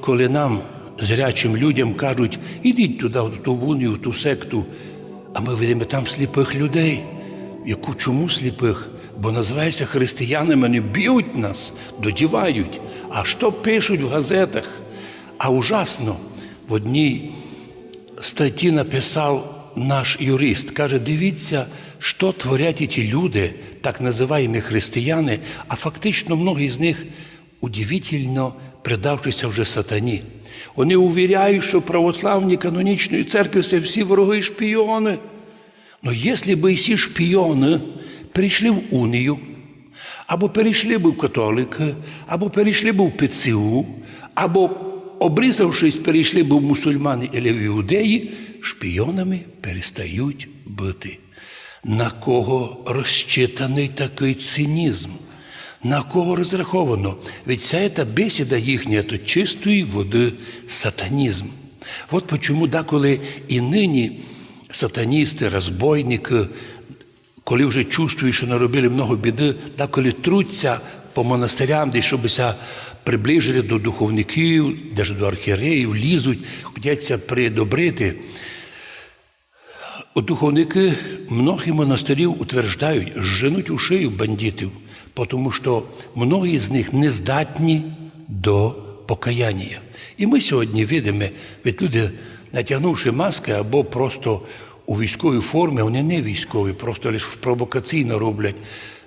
Коли нам, зрячим людям, кажуть, ідіть туди, в ту вунію, в ту секту, а ми видимо там сліпих людей. Яку чому сліпих? Бо називаються християнами, вони б'ють нас, додівають. А що пишуть в газетах? А ужасно, в одній статті написав наш юрист. Каже, дивіться, що творять ті люди, так називаємо християни, а фактично многі з них удивительно предавшися вже сатані. Вони увіряють, що православні канонічної церкви це всі вороги і шпіони. Ну, якщо б ці шпіони перейшли в унію, або перейшли б в католики, або перейшли б в ПЦУ, або, обрізавшись, перейшли б в мусульмани або в іудеї, шпіонами перестають бути. На кого розчитаний такий цинізм? На кого розраховано? Ведь вся ця бесіда їхня то чистої води сатанізм. От почому деколи і нині сатаністи, розбойники, коли вже чувствують, що наробили много біди, деколи труться по монастирям, де щобися приближили до духовників, навіть до архієреїв, лізуть, хочуться придобрити. Духовники многих монастирів утверждають, женуть у шию бандитів, тому що многі з них не здатні до покаяння. І ми сьогодні видимо, від люди, натягнувши маски або просто у військовій формі, вони не військові, просто лише провокаційно роблять,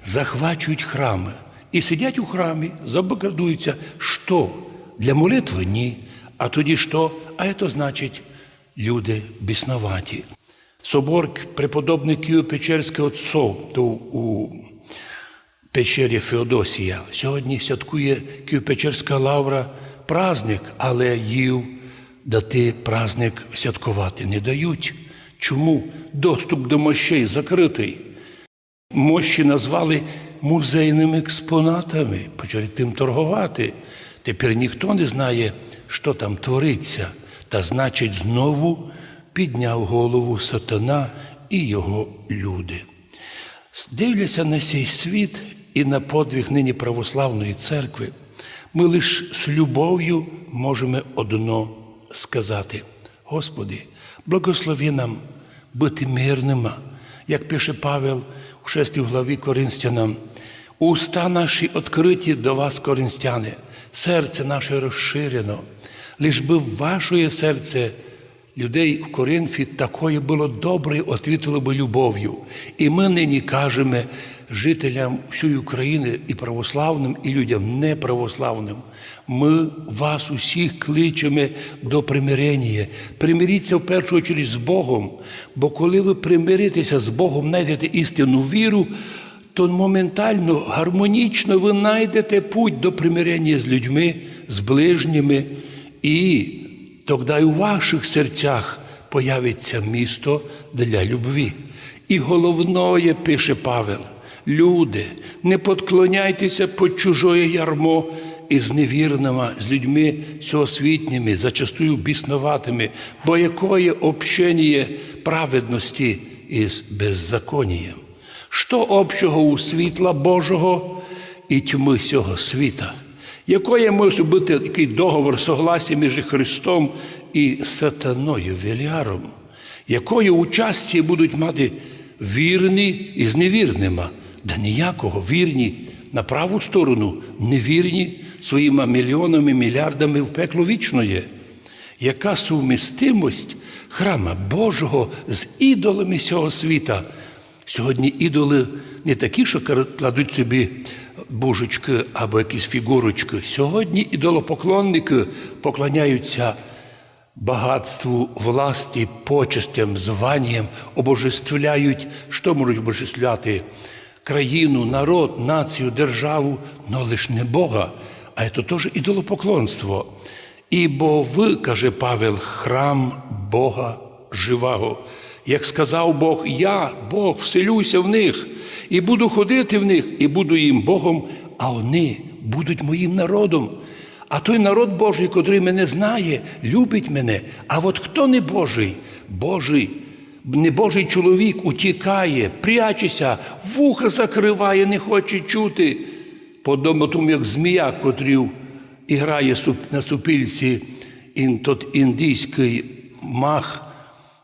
захвачують храми і сидять у храмі, забакардуються. Що? Для молитви ні. А тоді що? А це значить люди бісноваті. Собор преподобний Києво-Печерський отцов то у печері Феодосія. Сьогодні святкує Києво-Печерська лавра праздник, але їв дати праздник святкувати не дають. Чому? Доступ до мощей закритий. Мощі назвали музейними експонатами, почали тим торгувати. Тепер ніхто не знає, що там твориться. Та значить, знову підняв голову сатана і його люди. Дивляться на цей світ і на подвиг нині православної церкви, ми лише з любов'ю можемо одно сказати: Господи, благослови нам бути мирними, як пише Павел у 6 главі Коринстянам. Уста наші відкриті до вас, коринстяни, серце наше розширено, лиш би ваше серце людей в Коринфі такое було добре, отвітило би любов'ю. І ми нині кажемо жителям всієї України і православним, і людям неправославним. Ми вас усіх кличемо до примирення. Примиріться в першу чергу з Богом, бо коли ви примиритеся з Богом, знайдете істинну віру, то моментально, гармонічно ви знайдете путь до примирення з людьми, з ближніми, і тоді у ваших серцях появиться місто для любві. І головне, пише Павел, люди, не подклоняйтеся під чужое ярмо із невірними, з людьми всеосвітніми, зачастую бісноватими, бо якое общення праведності із беззаконієм? Що общого у світла Божого і тьми цього світа? Якою може бути такий договор согласія між Христом і сатаною Веліаром? Якою участі будуть мати вірні із невірними? Да ніякого вірні на праву сторону, невірні своїми мільйонами, мільярдами в пекло вічної. Яка сумістимость храма Божого з ідолами цього світа? Сьогодні ідоли не такі, що кладуть собі божечки або якісь фігурочки. Сьогодні ідолопоклонники поклоняються багатству, власті, почестям, званням, обожествляють, що можуть обожествляти країну, народ, націю, державу, але лише не Бога, а це теж ідолопоклонство. Ібо ви, каже Павел, храм Бога живого. Як сказав Бог, я, Бог, вселюся в них, і буду ходити в них, і буду їм Богом, а вони будуть моїм народом. А той народ Божий, котрий мене знає, любить мене. А от хто не Божий, Божий, небожий чоловік утікає, прячеться, вуха закриває, не хоче чути, подобно тому, як змія, котрів і грає на супільці індійський мах,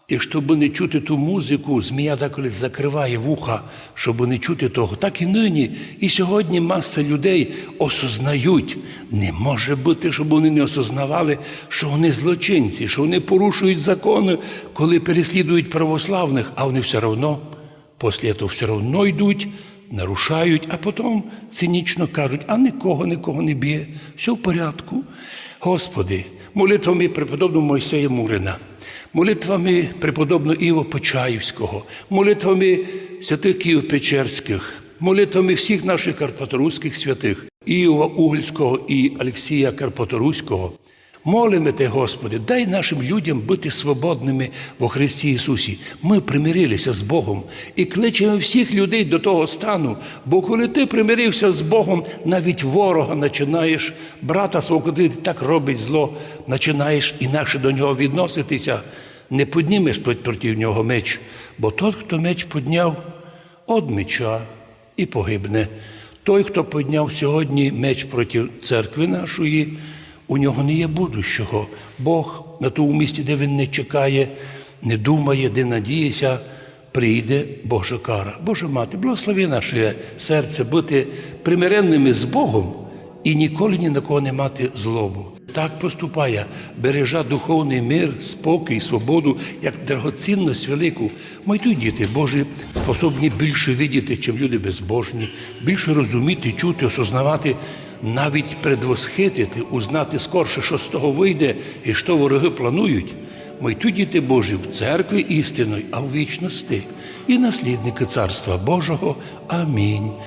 і щоб не чути ту музику, змія деколи закриває вуха, щоб не чути того. Так і нині. І сьогодні маса людей осознають. Не може бути, щоб вони не осознавали, що вони злочинці, що вони порушують закони, коли переслідують православних, а вони все одно після того все одно йдуть, нарушають, а потім цинічно кажуть, а нікого, нікого не б'є, все в порядку. Господи, молитвами преподобного Мойсея Мурина, молитвами преподобного Іва Почаївського, молитвами святих Київ-Печерських, молитвами всіх наших карпаторуських святих, Іова Угольського і Олексія Карпаторуського. Молимо Те, Господи, дай нашим людям бути свободними во Христі Ісусі. Ми примирилися з Богом і кличемо всіх людей до того стану. Бо коли ти примирився з Богом, навіть ворога починаєш, брата свого, коли так робить зло, починаєш інакше до нього відноситися, не піднімеш проти нього меч. Бо той, хто меч підняв, од меча і погибне. Той, хто підняв сьогодні меч проти церкви нашої, у нього не є будущого. Бог на тому місці, де він не чекає, не думає, де надіється, прийде Божа кара. Боже мати, благослови наше серце бути примиренними з Богом і ніколи ні на кого не мати злобу. Так поступає, бережа духовний мир, спокій, свободу, як драгоцінність велику. Тут діти Божі способні більше видіти, чим люди безбожні, більше розуміти, чути, осознавати, навіть предвосхитити, узнати скорше, що з того вийде і що вороги планують. Тут діти Божі в церкві істинної, а в вічності, і наслідники Царства Божого. Амінь.